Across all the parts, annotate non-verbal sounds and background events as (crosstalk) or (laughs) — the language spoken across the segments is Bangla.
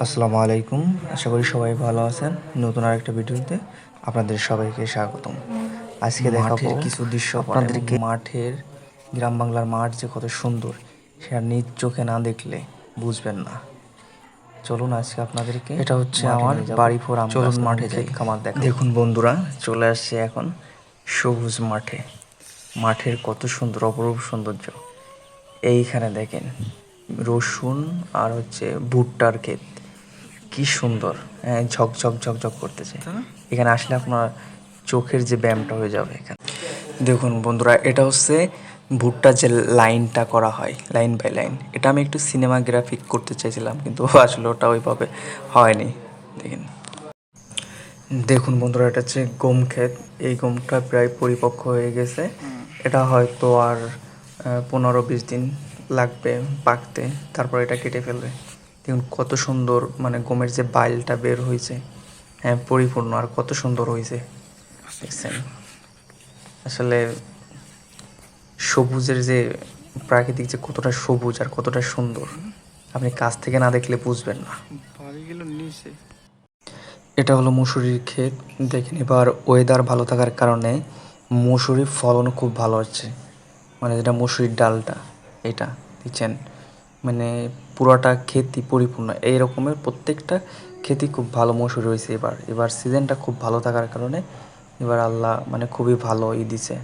আসসালামু আলাইকুম। আশা করি সবাই ভালো আছেন। নতুন আরেকটা ভিডিওতে আপনাদের সবাইকে স্বাগতম। আজকে দেখাবো কিছু দৃশ্য আপনাদেরকে মাঠের গ্রাম বাংলার মাঠ যে কত সুন্দর সেটা নিজ চোখে না দেখলে বুঝবেন না। চলুন আজকে আপনাদেরকে এটা হচ্ছে আমার বাড়ি ফোর চলুন মাঠে যাই। খামার দেখা দেখুন বন্ধুরা চলে আসছে এখন সবুজ মাঠে। মাঠের কত সুন্দর অপরূপ সৌন্দর্য। এইখানে দেখেন রসুন আর হচ্ছে ভুট্টার ক্ষেত। কি সুন্দর হ্যাঁ ঝকঝক ঝকঝক করতেছে। এখানে আসলে আপনার চোখের যে ব্যায়ামটা হয়ে যাবে এখানে। দেখুন বন্ধুরা এটা হচ্ছে ভুট্টা যে লাইনটা করা হয় লাইন বাই লাইন। এটা আমি একটু সিনেমা গ্রাফিক করতে চাইছিলাম কিন্তু (laughs) আসলে ওটা ওইভাবে হয়নি। দেখেন। দেখুন বন্ধুরা এটা হচ্ছে গম ক্ষেত। এই গমটা প্রায় পরিপক্ক হয়ে গেছে। এটা হয়তো আর পনেরো বিশ দিন লাগবে পাকতে। তারপর এটা কেটে ফেলবে। দেখুন কত সুন্দর মানে গমের যে বাইলটা বের হয়েছে হ্যাঁ পরিপূর্ণ আর কত সুন্দর হয়েছে। দেখছেন? আসলে সবুজের যে প্রাকৃতিক যে কতটা সবুজ আর কতটা সুন্দর আপনি কাছ থেকে না দেখলে বুঝবেন না। এটা হলো মুসুরির ক্ষেত। দেখেন এবার ওয়েদার ভালো থাকার কারণে মুসুরির ফলন খুব ভালো হচ্ছে। মানে যেটা মুসুরির ডালটা এটা দিচ্ছেন মানে পুরোটা খেতি পরিপূর্ণ। এই রকমের প্রত্যেকটা ক্ষেতই খুব ভালো মসুরি হয়েছে এবার। এবার সিজনটা খুব ভালো থাকার কারণে এবার আল্লাহ মানে খুবই ভালো ই দিছে।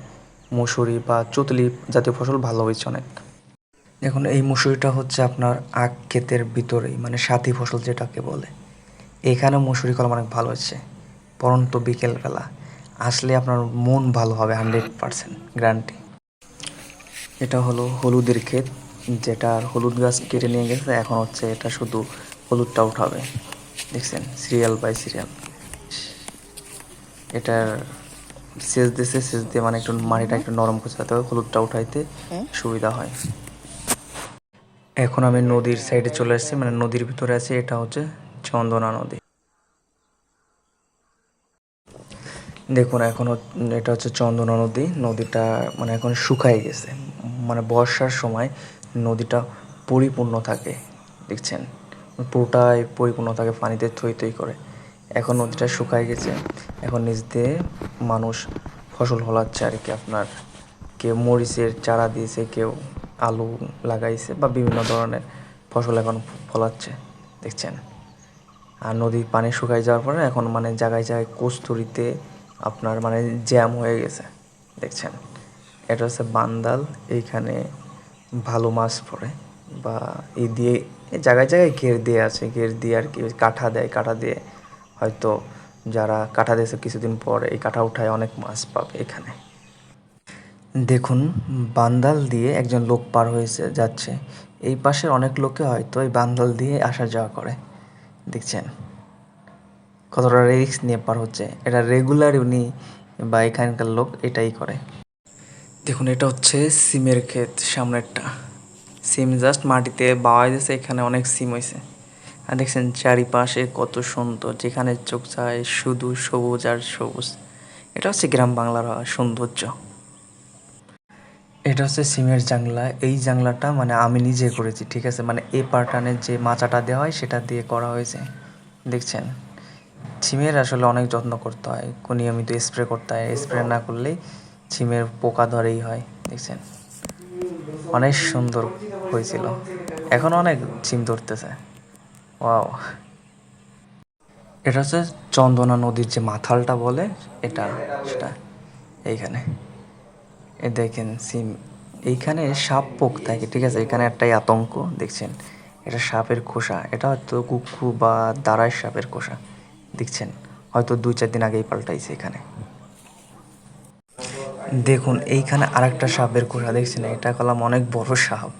মসুরি বা চতুলি জাতীয় ফসল ভালো হয়েছে অনেক। এখন এই মসুরিটা হচ্ছে আপনার আখ ক্ষেতের ভিতরেই মানে সাথী ফসল যেটাকে বলে। এখানে মসুরি কলম অনেক ভালো হচ্ছে পরন্ত বিকেলবেলা। আসলে আপনার মন ভালো হবে হান্ড্রেড পারসেন্ট গ্যারান্টি এটা হলো হলুদের ক্ষেত। যেটা হলুদ গাছ কেটে নিয়ে গেছে এখন হচ্ছে এটা শুধু হলুদটা উঠাবে। দেখছেন? Serial by serial. এটার সেচ দিছে সেচ দিয়ে মানে একটু মাটিটা একটু নরম করতে যাতে হলুদটা উঠাইতে সুবিধা হয়। এখন আমি নদীর সাইডে চলে আসছি মানে নদীর ভিতরে আছি এটা হচ্ছে চন্দনা নদী। দেখুন এখন এটা হচ্ছে চন্দনা নদী নদীটা মানে এখন শুকাই গেছে। মানে বর্ষার সময় নদীটা পরিপূর্ণ থাকে, দেখছেন? পুরোটাই পরিপূর্ণ থাকে পানিতে থই থই করে। এখন নদীটা শুকায় গেছে। এখন নিচ দিয়ে মানুষ ফসল ফলাচ্ছে আর কি আপনার। কেউ মরিচের চারা দিয়েছে, কেউ আলু লাগাইছে বা বিভিন্ন ধরনের ফসল এখন ফলাচ্ছে, দেখছেন? আর নদীর পানি শুকাই যাওয়ার পরে এখন মানে জায়গায় জায়গায় কস্তুরিতে আপনার মানে জ্যাম হয়ে গেছে, দেখছেন? এটা হচ্ছে বান্দাল, এইখানে ভালো মাছ পড়ে বা এই দিয়ে জায়গায় জায়গায় ঘের দিয়ে আছে, ঘের দিয়ে আর কি, কাঠা দেয়, কাঠা দিয়ে হয়তো যারা কাঠা দিয়েছে কিছুদিন পর এই কাঠা উঠায় অনেক মাছ পাবে এখানে। দেখুন, বান্দাল দিয়ে একজন লোক পার হয়েছে, যাচ্ছে। এই পাশের অনেক লোকে হয়তো এই বান্দাল দিয়ে আসা যাওয়া করে। দেখছেন? কতটা রিস্ক নিয়ে পার হচ্ছে। এটা রেগুলার উনি বা এখানকার লোক এটাই করে। দেখুন, এটা হচ্ছে সিমের ক্ষেত সামনেরটা সিম জাস্ট মাটিতে বাওয়াই দিয়েছে এখানে অনেক সিম হয়েছে আর দেখছেন, চারিপাশে কত সুন্দর, যেখানে চোখ যায় শুধু সবুজ আর সবুজ। এটা হচ্ছে গ্রাম বাংলার সৌন্দর্য। এটা হচ্ছে সিমের জাংলা। এই জাংলাটা মানে আমি নিজে করেছি, ঠিক আছে? মানে এ পার্টানের যে মাচাটা দেওয়া হয়, সেটা দিয়ে করা হয়েছে। দেখছেন? সিমের আসলে অনেক যত্ন করতে হয়। নিয়মিত স্প্রে করতে হয়। স্প্রে না করলেই সিমের পোকা ধরেই হয়, দেখছেন? অনেক সুন্দর হয়েছিল। এখন অনেক সিম ধরতেছে। ওয়াও। এটা হচ্ছে চন্দনা নদীর যে মাথালটা বলে, এটা, সেটা, এইখানে। এ দেখেন সিম। এইখানে সাপ পোক থাকে, ঠিক আছে? এখানে একটাই আতঙ্ক, দেখছেন? এটা সাপের খোসা। এটা হয়তো কুকু বা দাঁড়ায় সাপের খোসা, দেখছেন? হয়তো দুই, চার দিন আগেই পাল্টাইছে এখানে। দেখুন এইখানে আরেকটা সাপের খোসা দেখছেন? এটা কলাম অনেক বড় সাপ।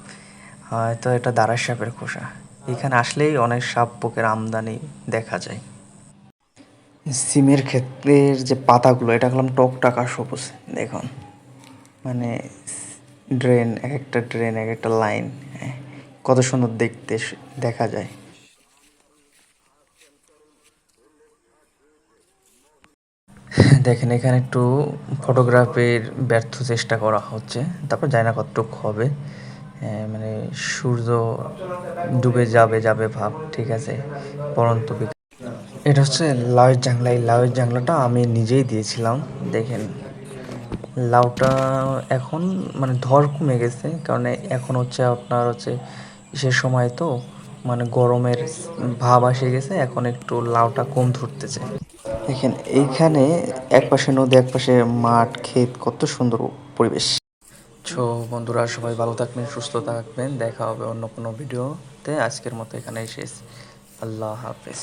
হয়তো এটা দাঁড়ায় সাপের খোসা। এখানে আসলেই অনেক সাপ পোকের আমদানি দেখা যায়। সিমের ক্ষেত্রের যে পাতাগুলো এটা কলাম টক টাকা সবুজ দেখুন। মানে ড্রেন এক একটা ড্রেন এক একটা লাইন হ্যাঁ, কত সুন্দর দেখতে দেখা যায়। দেখেন, এখানে একটু ফটোগ্রাফির ব্যর্থ চেষ্টা করা হচ্ছে। তারপর জানি না কতটুকু হবে। মানে সূর্য ডুবে যাবে যাবে ভাব, ঠিক আছে? পরন্ত এটা হচ্ছে লাউয়ের জাংলা। এই লাউয়ের জাংলাটা আমি নিজেই দিয়েছিলাম। দেখেন, লাউটা এখন মানে ধর কমে গেছে। কারণ এখন হচ্ছে আপনার হচ্ছে, সে সময় তো মানে গরমের ভাব আসে গেছে, এখন একটু লাউটা কম ধরতেছে। দেখেন, এইখানে একপাশে নদী, একপাশে মাঠ, ক্ষেত, কত সুন্দর পরিবেশ। সো, বন্ধুরা, সবাই ভালো থাকবেন, সুস্থ থাকবেন। দেখা হবে অন্য কোনো ভিডিওতে। আজকের মতো এখানে শেষ। আল্লাহ হাফেজ।